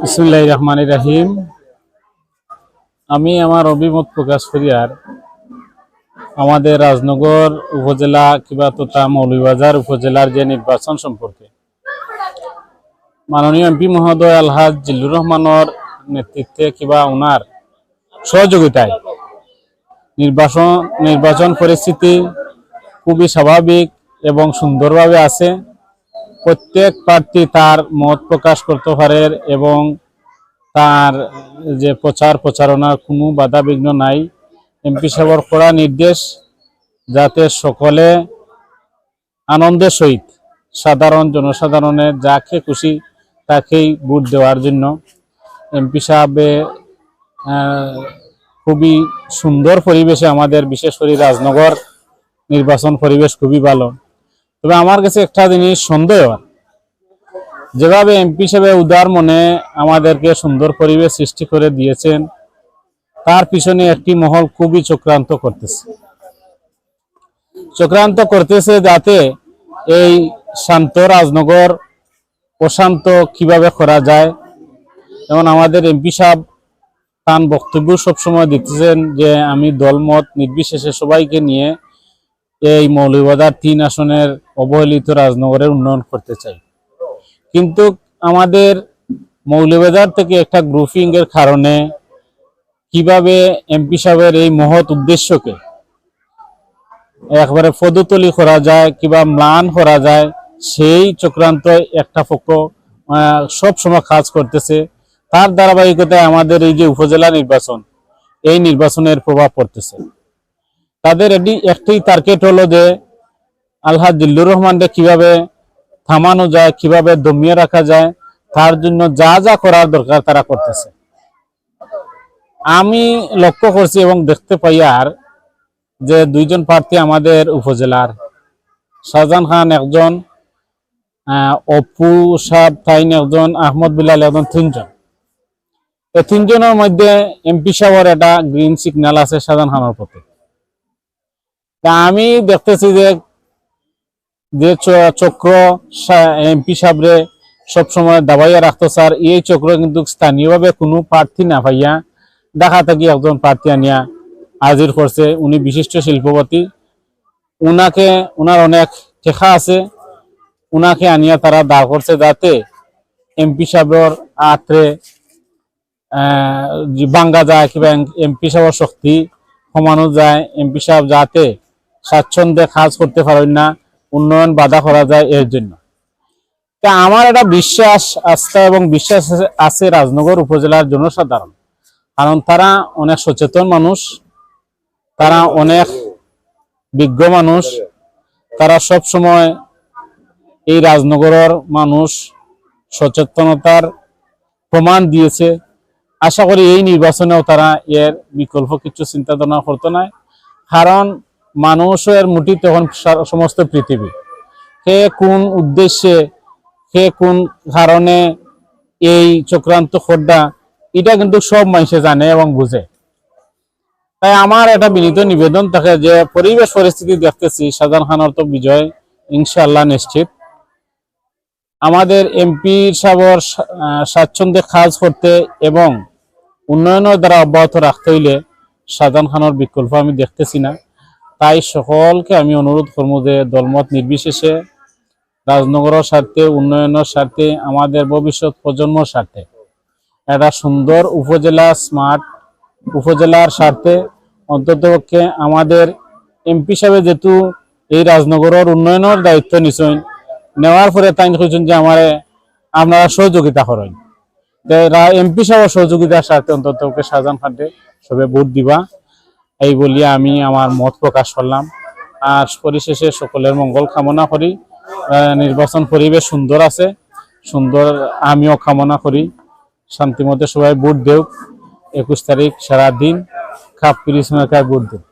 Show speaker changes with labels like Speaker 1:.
Speaker 1: বিসমুল্লাহ রহমান রাহিম। আমি আমার অভিমত প্রকাশ করি আর আমাদের রাজনগর উপজেলা কিবা তথা মৌলভীবাজার উপজেলার যে নির্বাচন সম্পর্কে। মাননীয় এমপি মহোদয় আলহাজ জিল্লুর রহমানের নেতৃত্বে কিবা ওনার সহযোগিতায় নির্বাচন নির্বাচন পরিস্থিতি খুবই স্বাভাবিক এবং সুন্দরভাবে আছে। প্রত্যেক প্রার্থী তার মত প্রকাশ করতে পারে এবং তার যে প্রচার প্রচারণার কোনো বাধা বিঘ্ন নাই। এমপি সাহেবর করা নির্দেশ যাতে সকলে আনন্দের সহিত সাধারণ জনসাধারণের যাকে খুশি তাকেই ভোট দেওয়ার জন্য। এমপি সাহেবে খুবই সুন্দর পরিবেশে আমাদের বিশেষ করে রাজনগর নির্বাচন পরিবেশ খুবই ভালো। তবে আমার কাছে একটা জিনিস সন্দেহ যেভাবে এমপি হিসেবে উদার মনে আমাদেরকে সুন্দর পরিবেশ সৃষ্টি করে দিয়েছেন, তার পিছনে একটি মহল খুবই চক্রান্ত করতেছে। চক্রান্ত করতেছে যাতে এই শান্ত রাজনগর অশান্ত কীভাবে করা যায়। যেমন আমাদের এমপি সাহেব তার বক্তব্য সবসময় দিতেছেন যে, আমি দলমত নির্বিশেষে সবাইকে নিয়ে এই মৌলভীবাজার তিন আসনের অবহেলিত রাজনগরের উন্নয়ন করতে চাই। কিন্তু আমাদের মৌলভীবাজার থেকে একটা গ্রুপিং এর কারণে কীভাবে এমপি সাহেবের এই মহৎ উদ্দেশ্যকে একবারে পদতলি করা যায় কিবা ম্লান করা যায় সেই চক্রান্ত একটা পক্ষ আহ, সব সময় কাজ করতেছে। তার ধারাবাহিকতায় আমাদের এই যে উপজেলা নির্বাচন এই নির্বাচনের প্রভাব পড়তেছে। তাদের এটি একটি টার্গেট হলো যে আল্লাহ দিল্লুর রহমানকে কীভাবে থামানো যায়, কীভাবে দমিয়ে রাখা যায়, তার জন্য যা যা করার দরকার তারা করতেছে। আমি লক্ষ্য করছি এবং দেখতে পাই আর যে দুইজন প্রার্থী আমাদের উপজেলার। শাহজাহান খান একজন অপু সাহ তাইন একজন, আহমদ বিলাল একজন, তিনজন। এই তিনজনের মধ্যে এমপি সাহেবের একটা গ্রিন সিগন্যাল আছে শাহজাহান খানের প্রতি। তা আমি দেখতেছি যে যে চক্র এমপি সাহেবরে সবসময় দাবাইয়া রাখতো স্যার। এই চক্র কিন্তু স্থানীয়ভাবে কোনো প্রার্থী না পাইয়া দেখা থাকি একজন প্রার্থী আনিয়া হাজির করছে। উনি বিশিষ্ট শিল্পপতি। উনাকে, উনার অনেক টেকা আছে। উনাকে আনিয়া তারা দাঁড় করছে যাতে এমপি সাহেবের আত্রে বাঙ্গা যায় কিংবা এমপি সাহেবের শক্তি কমানো যায়। এমপি সাহেব যাতে স্বাচ্ছন্দ্যে কাজ করতে পারেন না, উন্নয়ন বাধা করা যায় এর জন্য। তা আমার একটা বিশ্বাস আস্থা এবং বিশ্বাস আছে- রাজনগর উপজেলার জনসাধারণ। কারণ তারা অনেক সচেতন মানুষ, তারা অনেক বিজ্ঞ মানুষ, তারা সব সময় এই রাজনগরের মানুষ সচেতনতার প্রমাণ দিয়েছে। আশা করি এই নির্বাচনেও তারা এর বিকল্প কিছু চিন্তা ভাবনা করতো না কারণ মানুষের মুঠি তখন সমস্ত পৃথিবী। কে কোন উদ্দেশ্যে, কে কোন কারণে এই চক্রান্ত খোদ্দা, এটা কিন্তু সব মানুষে জানে এবং বুঝে। তাই আমার একটা বিনীত নিবেদন থাকে যে, পরিবেশ পরিস্থিতি দেখতেছি, শাহজাহান খানের তো বিজয়, ইনশাআল্লাহ নিশ্চিত। আমাদের এমপি সাবর স্বাচ্ছন্দ্যে কাজ করতে এবং উন্নয়নের দ্বারা অব্যাহত রাখতে হইলে শাহজাহান খানের বিকল্প আমি দেখতেছি না। তাই সকলকে আমি অনুরোধ করব যে দলমত নির্বিশেষে, রাজনগরের স্বার্থে, উন্নয়নের স্বার্থে, আমাদের ভবিষ্যৎ প্রজন্মর স্বার্থে। একটা সুন্দর উপজেলা, স্মার্ট উপজেলার স্বার্থে অন্ততপক্ষে আমাদের এমপি সাহেব যেহেতু এই রাজনগরের উন্নয়নের দায়িত্ব নিছেন, নেওয়ার পরে তাই কইছেন যে আমার আপনারা সহযোগিতা করেন। এমপি সাহেবের সহযোগিতার স্বার্থে অন্ততপক্ষে শাহজাহান খানকে সবে ভোট দিবা। এই বলিয়া আমি আমার মত প্রকাশ করলাম। আর পরিশেষে সকলের মঙ্গল কামনা করি। নির্বাচন পরিবেশ সুন্দর আছে। সুন্দর আমিও কামনা করি। শান্তিমতে সবাই ভোট দেব একুশ তারিখ সারাদিন। খাপ পিরিশ ভোট দেব।